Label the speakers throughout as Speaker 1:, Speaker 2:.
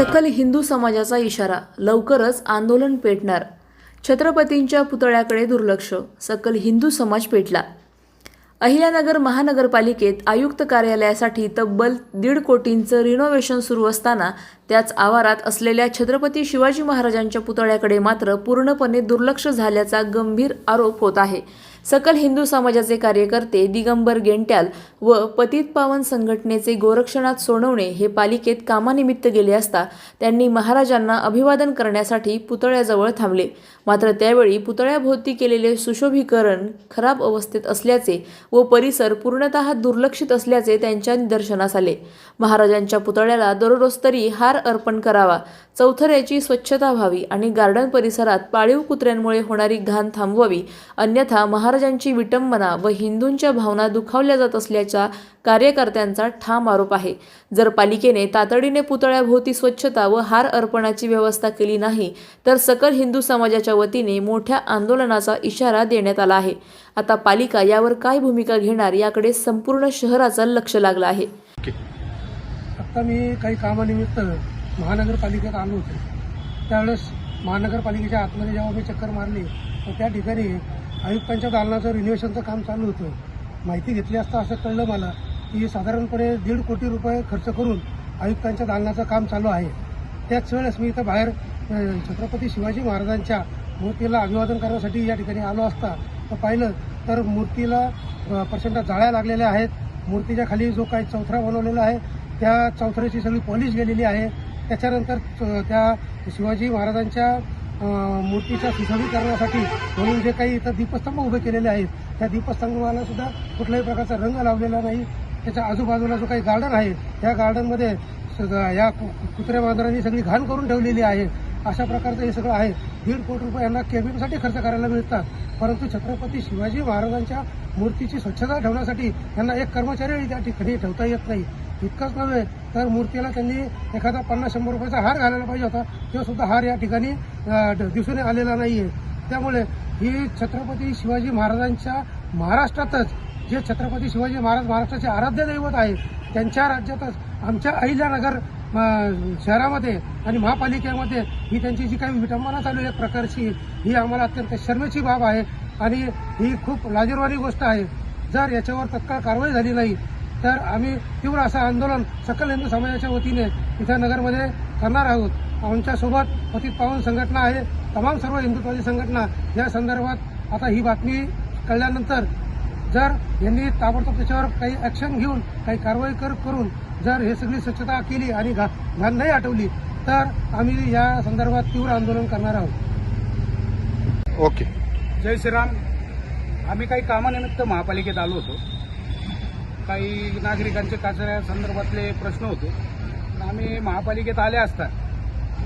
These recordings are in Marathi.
Speaker 1: सकल हिंदू समाजाचा इशारा. लवकरच आंदोलन पेटणार. छत्रपतींच्या पुतळ्याकडे दुर्लक्ष. सकल हिंदू समाज पेटला. अहिल्यानगर महानगरपालिकेत आयुक्त कार्यालयासाठी तब्बल दीड कोटींचं रिनोव्हेशन सुरू असताना त्याच आवारात असलेल्या छत्रपती शिवाजी महाराजांच्या पुतळ्याकडे मात्र पूर्णपणे दुर्लक्ष झाल्याचा गंभीर आरोप होत आहे. सकल हिंदू समाजाचे कार्यकर्ते दिगंबर गेंट्याल व पतित पावन संघटनेचे गोरक्षनाथ सोनवणे हे पालिकेत कामानिमित्त गेले असता त्यांनी महाराजांना अभिवादन करण्यासाठी पुतळ्याजवळ थांबले. मात्र त्यावेळी पुतळ्याभोवती केलेले सुशोभीकरण खराब अवस्थेत असल्याचे व परिसर पूर्णतः दुर्लक्षित असल्याचे त्यांच्या निदर्शनास आले. महाराजांच्या पुतळ्याला दररोज तरी हार अर्पण करावा चौथऱ्याची स्वच्छता व्हावी आणि गार्डन परिसरात पाळीव कुत्र्यांमुळे होणारी घाण थांबवावी अन्यथा महा महाराजांची विटंबना व हिंदूंच्या भावना दुखावल्या जात असल्याचा कार्यकर्त्यांचा ठाम आरोप आहे. जर पालिकेने तातडीने पुतळ्याभोवती स्वच्छता व हार अर्पणाची व्यवस्था केली नाही तर सकल हिंदू समाजाच्या वतीने मोठ्या आंदोलनाचा इशारा देण्यात आला आहे. आता पालिका यावर काय भूमिका घेणार याकडे संपूर्ण शहराचं लक्ष लागलं आहे.
Speaker 2: आता मी काही कामानिमित्त महानगरपालिकेत आलो होतो. त्यावेळेस महानगरपालिकेच्या आतमध्ये जेव्हा मी चक्कर मारली तर त्या ठिकाणी आयुक्तांच्या दालनाचं रिनोव्हेशनचं काम चालू होतं. माहिती घेतली असता असं कळलं मला की साधारणपणे दीड कोटी रुपये खर्च करून आयुक्तांच्या दालनाचं काम चालू आहे. त्याच वेळेस मी इथं बाहेर छत्रपती शिवाजी महाराजांच्या मूर्तीला अभिवादन करण्यासाठी या ठिकाणी आलो असता तर पाहिलं तर मूर्तीला प्रचंड जाळ्या लागलेल्या आहेत. मूर्तीच्या खाली जो काही चौथरा बनवलेला आहे त्या चौथऱ्याची सगळी पॉलिश गेलेली आहे. त्याच्यानंतर त्या शिवाजी महाराजांच्या मूर्तीच्या सुशोभीकरणासाठी म्हणून जे काही इथं दीपस्तंभ उभे केलेले आहेत त्या दीपस्तंभाला सुद्धा कुठल्याही प्रकारचा रंग लावलेला नाही. त्याच्या आजूबाजूला जो काही गार्डन आहे त्या गार्डनमध्ये या कु- कुत्र्या बांधरांनी सगळी घाण करून ठेवलेली आहे. अशा प्रकारचं हे सगळं आहे. दीड कोटी रुपये यांना केबिनसाठी खर्च करायला मिळतात. परंतु छत्रपती शिवाजी महाराजांच्या मूर्तीची स्वच्छता ठेवण्यासाठी यांना एक कर्मचारी त्या ठिकाणी ठेवता येत नाही. इतकंच नव्हे तर मूर्तीला त्यांनी एखादा पन्नास शंभर रुपयाचा हार घालायला पाहिजे होता. तो सुद्धा हार या ठिकाणी दिसून आलेला नाही आहे त्यामुळे ही छत्रपती शिवाजी महाराजांच्या महाराष्ट्रातच जे छत्रपती शिवाजी महाराज महाराष्ट्राचे आराध्य दैवत आहे त्यांच्या राज्यातच आमच्या अहिल्यानगर शहरामध्ये आणि महापालिकेमध्ये ही त्यांची जी काही विटंबना चालू आहे प्रकारची ही आम्हाला अत्यंत शर्मेची बाब आहे. आणि ही खूप लाजीरवाणी गोष्ट आहे. जर याच्यावर तत्काळ कारवाई झाली नाही तर आम्ही तीव्र असं आंदोलन सकल हिंदू समाजाच्या वतीने इथं नगरमध्ये करणार आहोत. आमच्यासोबत पतित पावन संघटना आहे. तमाम सर्व हिंदुत्वादी संघटना या संदर्भात आता ही बातमी कळल्यानंतर जर यांनी ताबडतोब त्याच्यावर काही ॲक्शन घेऊन काही कारवाई कर करून जर हे सगळी स्वच्छता केली आणि घा घाण नाही आठवली तर आम्ही या संदर्भात तीव्र आंदोलन करणार आहोत.
Speaker 3: ओके.
Speaker 4: जय श्रीराम. आम्ही काही कामानिमित्त महापालिकेत आलो होतो. काही नागरिकांचे कचऱ्या संदर्भातले प्रश्न होते. आम्ही महापालिकेत आले असता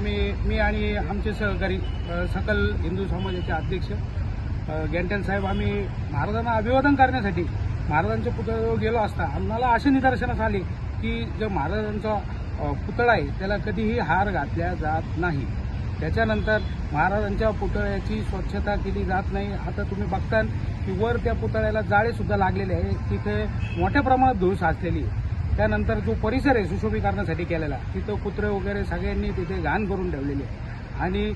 Speaker 4: मी मी आणि आमचे सहकारी सकल हिंदू समाजाचे अध्यक्ष अ, साहेब आम्ही महाराजांना अभिवादन करण्यासाठी महाराजांच्या पुतळ्याजवळ गेलो असता आम्हाला असे निदर्शनास आले की जो महाराजांचा पुतळा आहे त्याला कधीही हार घातल्या जात नाही. त्याच्यानंतर महाराजांच्या पुतळ्याची स्वच्छता केली जात नाही. आता तुम्ही बघताल की वर त्या पुतळ्याला जाळेसुद्धा लागलेले आहे तिथे मोठ्या प्रमाणात धूळ साचलेली आहे. त्यानंतर जो परिसर आहे सुशोभीकरणासाठी केलेला तिथं कुत्रे वगैरे सगळ्यांनी तिथे घाण करून ठेवलेली आहे. आणि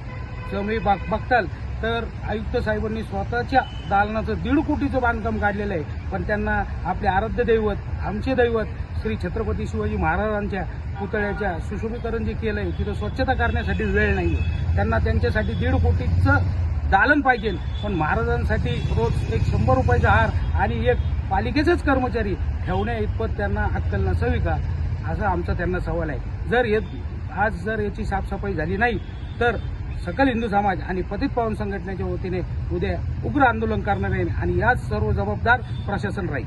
Speaker 4: तुम्ही बघ बघताल तर आयुक्त साहेबांनी स्वतःच्या दालनाचं दीड कोटीचं बांधकाम काढलेलं आहे. पण त्यांना आपले आराध्य दैवत आमचे दैवत श्री छत्रपती शिवाजी महाराजांच्या पुतळ्याच्या सुशोभीकरण जे केलं आहे तिथं स्वच्छता करण्यासाठी वेळ नाही आहे त्यांना त्यांच्यासाठी दीड कोटीचं दालन पाहिजे. पण महाराजांसाठी रोज एक शंभर रुपयाचा हार आणि एक पालिकेचेच कर्मचारी ठेवण्या इतपत त्यांना अक्कल नसावी का? असा आमचा त्यांना सवाल आहे. जर हे आज जर याची साफसफाई झाली नाही तर सकल हिंदू समाज आणि पतित पावन संघटनेच्या वतीने उद्या उग्र आंदोलन करणार आहे आणि याच सर्व जबाबदार प्रशासन राहील.